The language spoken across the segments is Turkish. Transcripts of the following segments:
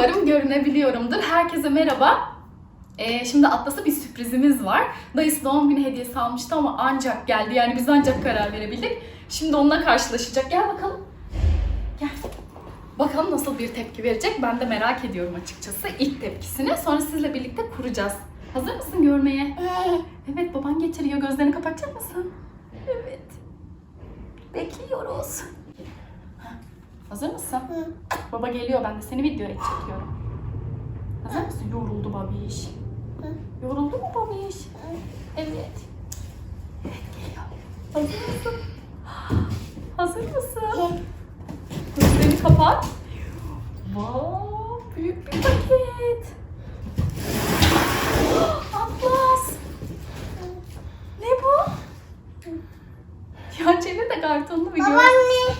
Umarım görünebiliyorumdur. Herkese merhaba. Ee, şimdi Atlas'a bir sürprizimiz var. Dayısı doğum günü hediyesi almıştı ama ancak geldi. Yani biz ancak karar verebildik. Şimdi onunla karşılaşacak. Gel bakalım. Gel. Bakalım nasıl bir tepki verecek. Ben de merak ediyorum açıkçası ilk tepkisini. Sonra sizle birlikte kuracağız. Hazır mısın görmeye? Evet baban getiriyor. Gözlerini kapatacak mısın? Evet. Bekliyoruz. Hazır mısın? Baba geliyor. Ben de seni videoya çekiyorum. Hazır mısın? Yoruldu babiş. Yoruldu mu babiş? Evet. Evet geliyor. Hazır mısın? Hazır mısın? Gözlerini kapat. Wow, büyük bir paket. Atlas. Ne bu? Ya çevir de kartonunu bir gör. Babaanne.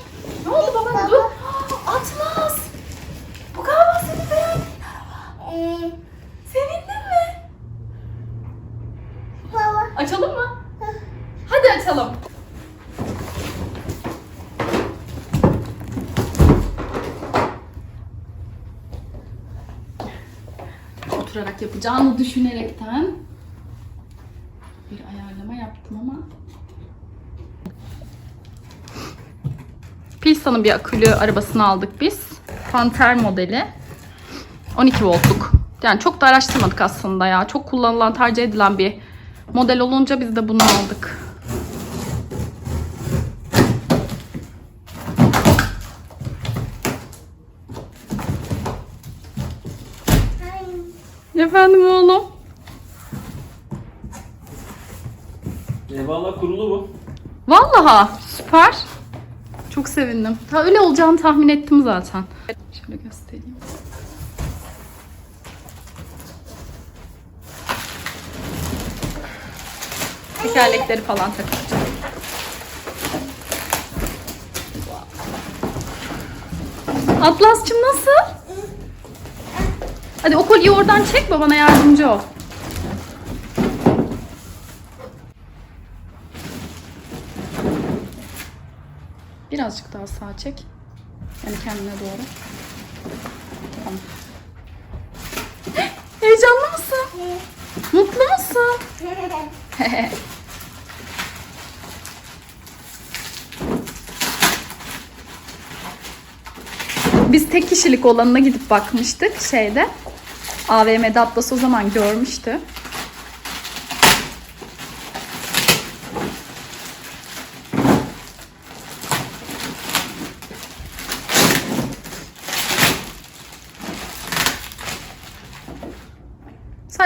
Ne oldu baba? Dur. Atlas. Bu galiba senin beğendin. Ee, Sevindin mi? baba. Açalım mı? Hadi açalım. Oturarak yapacağını düşünerekten bir ayarlama yaptım ama Pilsa'nın bir akülü arabasını aldık biz. Panter modeli. 12 voltluk. Yani çok da araştırmadık aslında ya. Çok kullanılan, tercih edilen bir model olunca biz de bunu aldık. Efendim oğlum. E valla kurulu bu. Vallahi süper. Çok sevindim. Ta öyle olacağını tahmin ettim zaten. Şöyle göstereyim. Tekerlekleri falan takacağım. Atlas'cığım nasıl? Hadi o kolyeyi oradan çek babana yardımcı ol. Birazcık daha sağa çek. Yani kendine doğru. Tamam. Heyecanlı mısın? Mutlu musun? Biz tek kişilik olanına gidip bakmıştık şeyde. AVM'de Atlas o zaman görmüştü.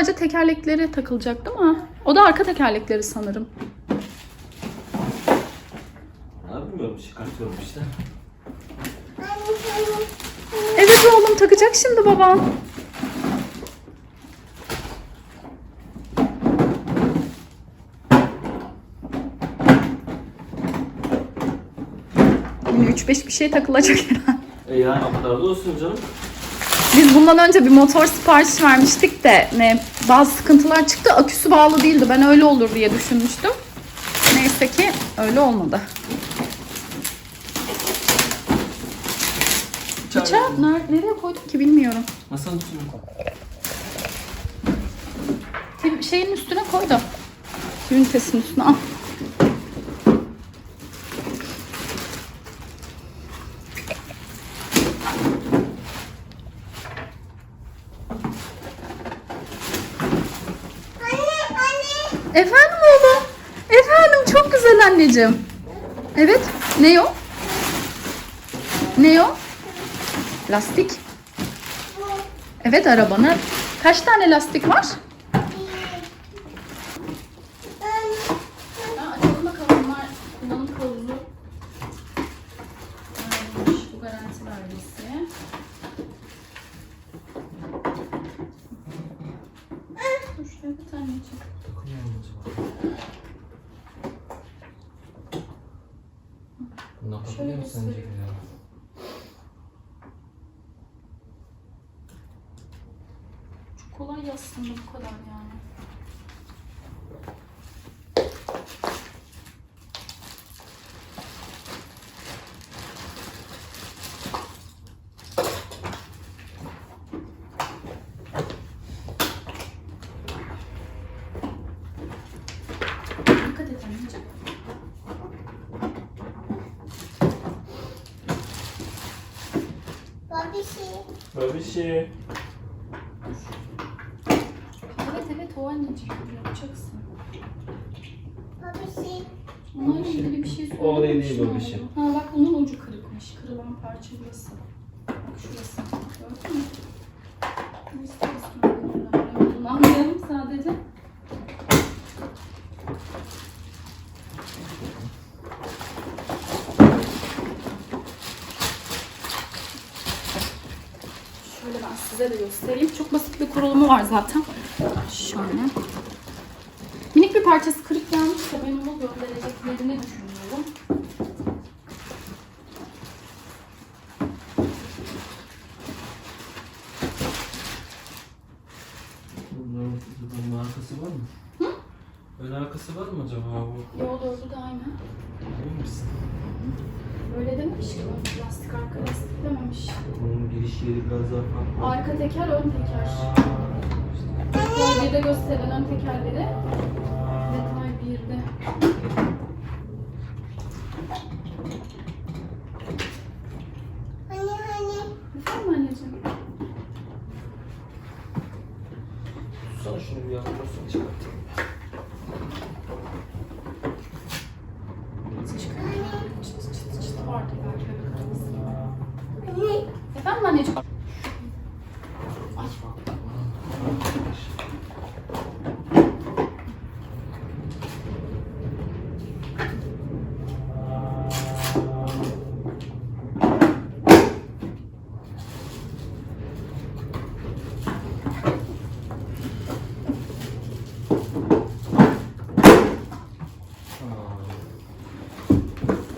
Sadece tekerlekleri takılacaktı ama o da arka tekerlekleri sanırım. Ne bilmiyorum çıkartıyorum işte. Evet oğlum takacak şimdi baban. Yine 3-5 bir şey takılacak herhalde. E yani o kadar da olsun canım. Biz bundan önce bir motor sipariş vermiştik de ne bazı sıkıntılar çıktı. Aküsü bağlı değildi. Ben öyle olur diye düşünmüştüm. Neyse ki öyle olmadı. Bıçağı ner- nereye koyduk ki bilmiyorum. Masanın üstüne koy. Şeyin üstüne koy da. Ünitesinin üstüne al. Anne, anne. Efendim oğlum. Efendim çok güzel anneciğim. Evet. Ne o? Ne o? Lastik. Evet arabanın. Kaç tane lastik var? Ben. açalım bakalım bunlar kullanım kılavuzu. Neymiş bu garanti belgesi. Dur şuraya bir tane çek. Dokunuyorum acaba. Bakabiliyor musun sence ya? Çok kolay aslında bu kadar yani. Babişi. Evet evet o anneciğim yapacaksın. Babişi. Onunla ilgili bir şey O değil, söylemiştim babişi. ama. Ha bak bunun ucu kırıkmış. Kırılan parça burası. Bak şurası. Gördün mü? Ne istiyorsun? Bunu anlayalım sadece. Şöyle ben size de göstereyim. Çok basit bir kurulumu var zaten. Şöyle. Minik bir parçası kırık gelmişse ben onu göndereceklerini düşünüyorum. Bunun, bunun arkası var mı? Arkası var mı acaba bu? Yo dördü de aynı. Emin misin? Öyle dememiş ki. Ön lastik arka lastik dememiş. Bunun giriş yeri biraz daha farklı. Arka teker ön teker. 1'de gösteren ön tekerleri. Detay 1'de. Anne anne. Efendim anneciğim? Tutsana şunu bir yavrulasını çıkartayım. Çıt çıt çıt çıt vardı belki bebek arabasında. Anne. Efendim anneciğim? Ay.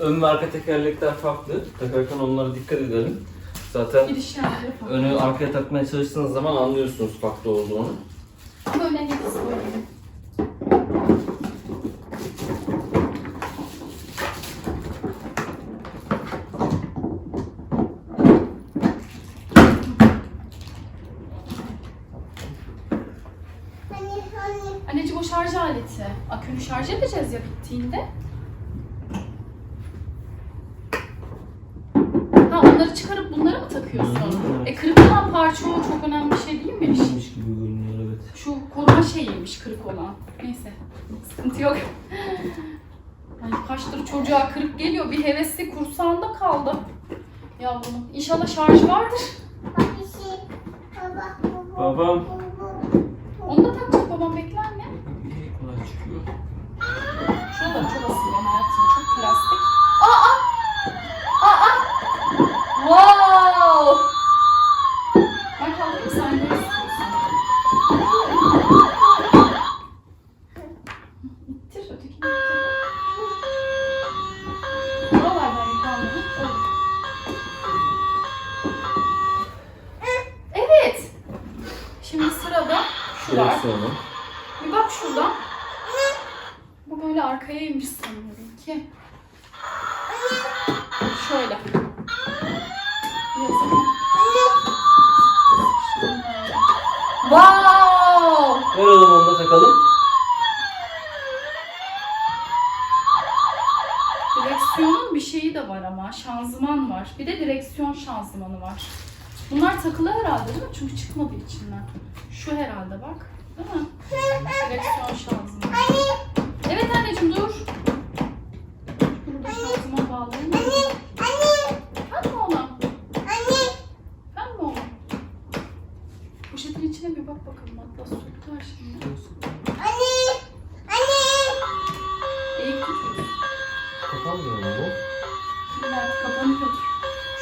Ön ve arka tekerlekler farklı. Takarken onlara dikkat edelim. Zaten falan. önü arkaya takmaya çalıştığınız zaman anlıyorsunuz farklı olduğunu. Önemli değil. söyleyeyim. Anne anne. Anneciğim o şarj aleti. Akünü şarj edeceğiz ya bittiğinde. Ha onları çıkarıp bunları mı takıyorsun? Evet. E kırık olan parça o çok önemli bir şey değilmiş. Değilmiş gibi görünüyor evet. Şu koruma şeyiymiş kırık olan. Neyse sıkıntı yok. Yani kaçtır çocuğa kırık geliyor. Bir hevesli kursağında kaldı. Yavrumun. İnşallah şarj vardır. Babam. baba. Onu da takacak babam bekler mi? İyi kolay çıkıyor. Şurada çok asil hayatım. Çok plastik. Aa! Aa! Wow! Direksiyonu. Bir bak şuradan. Bu böyle arkaya inmiş sanıyorum ki. Şöyle. Yazık. Wow! Ver onu da takalım. Direksiyonun bir şeyi de var ama. Şanzıman var. Bir de direksiyon şanzımanı var. Bunlar takılı herhalde değil mi? Çünkü çıkmadı içinden. Şu herhalde bak. Değil mi? Direksiyon şanzımanı. Evet anneciğim dur. Burada şanzıman bağlayayım. Anne. Ben mi ona? Anne. Ben mi ona? Poşetin içine bir bak bakalım. Hatta soktular şimdi. Anne. Anne. İyi tutuyorsun. Kapanmıyor mu bu? Evet kapanıyordur.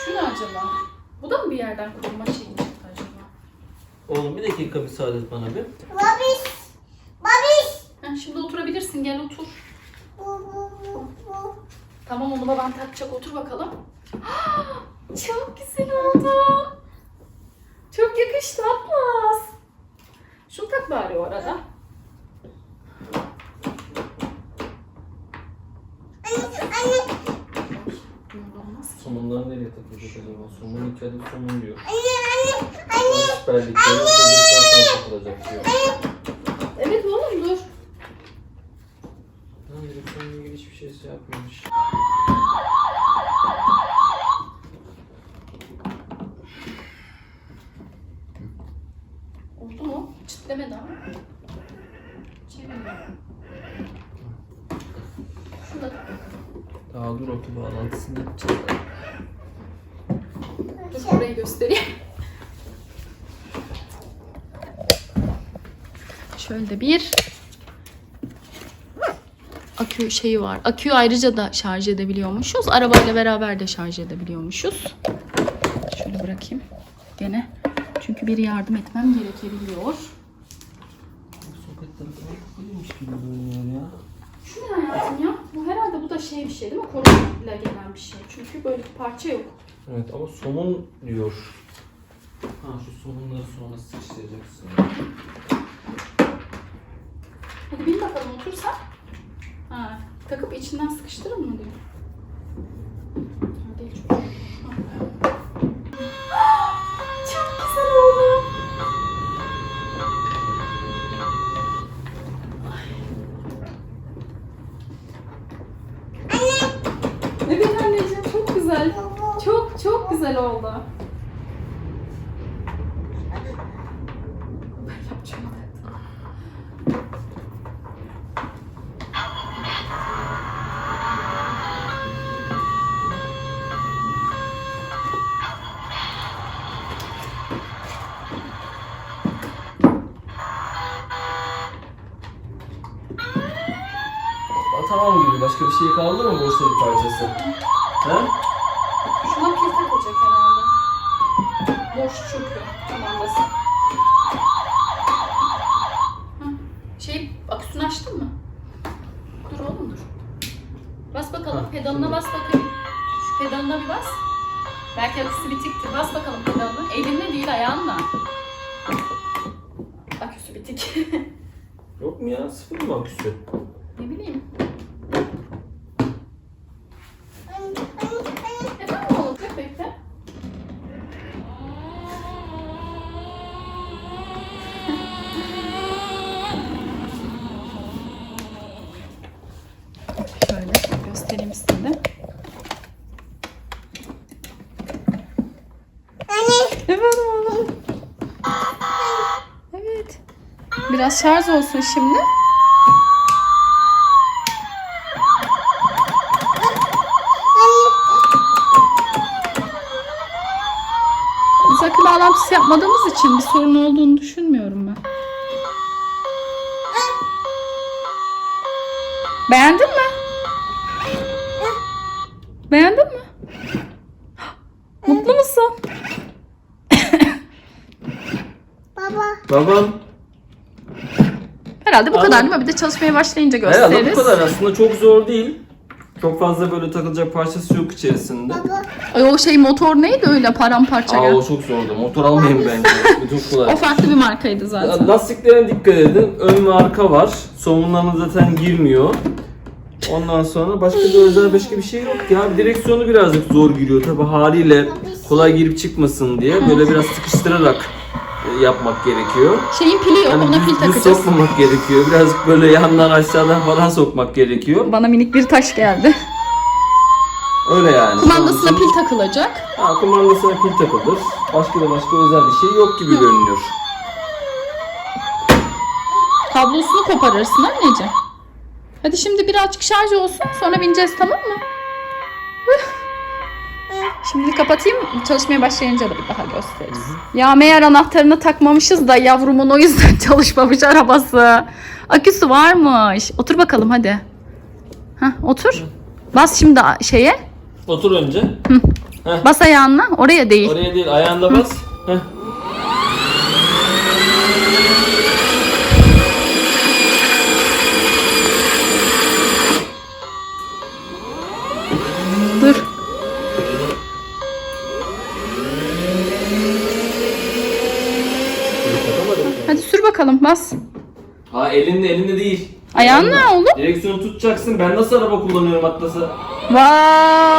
Şu ne acaba? Bu da mı bir yerden koruma şeyi çıktı acaba? Oğlum bir dakika müsaade et bana bir. Babiş. Babiş. Ha, şimdi gel otur. Tamam onu baban takacak otur bakalım. Çok güzel oldu. Çok yakıştı Atlas. Şunu tak bari o arada. Anne. Anne. Somunları nereye takacak acaba? Somun iki adet somun diyor. Anne. Anne. Anne. Süper Lig'de olursa sonra takılacak diyor. Evet şey yapmamış. Oldu mu? Çitlemedi ama. Çeviriyorum. Şurada. Daha dur oku bağlantısını yapacağız. Dur orayı göstereyim. Şöyle bir akü şeyi var. Aküyü ayrıca da şarj edebiliyormuşuz. Arabayla beraber de şarj edebiliyormuşuz. Şöyle bırakayım. Gene. Çünkü bir yardım etmem gerekebiliyor. Sokakları falan kapalıymış gibi görünüyor ya. Şu ne hayatım ya? Bu herhalde bu da şey bir şey değil mi? Koruyla gelen bir şey. Çünkü böyle bir parça yok. Evet ama somun diyor. Ha şu somunları sonra sıkıştıracaksın. Hadi bin bakalım otursan. Ha, takıp içinden sıkıştırır mı diyor. Başka bir şey kaldı mı boşta bir parçası? He? Şuna pil takılacak herhalde. Boş çünkü kumandası. Şey, aküsünü açtın mı? Dur oğlum dur. Bas bakalım. Ha, pedalına şimdi. bas bakayım. Şu pedalına bir bas. Belki aküsü bitiktir. Bas bakalım pedalına. Elinle değil ayağınla. Aküsü bitik. Yok mu ya? Sıfır mı aküsü? Göstereyim de. Anne, Evet oğlum. Evet. Biraz şarj olsun şimdi. Akü bağlantısı yapmadığımız için bir sorun olduğunu düşünmüyorum ben. Beğendin mi? Beğendin mi? Mutlu musun? baba. Babam. Herhalde bu Ama- kadar değil mi? Bir de çalışmaya başlayınca Herhalde gösteririz. bu kadar aslında çok zor değil. Çok fazla böyle takılacak parçası yok içerisinde. Baba. Ay, o şey motor neydi öyle paramparça Aa gel. o çok zordu. Motor almayın bence. Bu çok kolay. O farklı bir markaydı zaten. Lastiklerine dikkat edin. Ön ve arka var. Somunlarına zaten girmiyor. Ondan sonra başka da özel başka bir şey yok ya. Direksiyonu birazcık zor giriyor tabi haliyle kolay girip çıkmasın diye böyle biraz sıkıştırarak yapmak gerekiyor. Şeyin pili yok Yani ona pil takacağız. sokmamak gerekiyor. Birazcık böyle yandan aşağıdan falan sokmak gerekiyor. Bana minik bir taş geldi. Öyle yani. Kumandasına Sonuçta- pil takılacak. Ha, kumandasına pil takılır. Başka da başka özel bir şey yok gibi görünüyor. Kablosunu koparırsın anneciğim. Hadi şimdi birazcık şarj olsun sonra bineceğiz tamam mı? Şimdi kapatayım çalışmaya başlayınca da bir daha gösteririz. Ya meğer anahtarını takmamışız da yavrumun o yüzden çalışmamış arabası. Aküsü varmış. Otur bakalım hadi. Hah, otur. Bas şimdi şeye. Otur önce. Bas ayağınla. Oraya değil. Oraya değil ayağında bas. Heh. Dur. Hadi sür bakalım bas. Ha elinde elinde değil. Ayağınla oğlum. Direksiyonu tutacaksın. Ben nasıl araba kullanıyorum Atlas'a? Vay.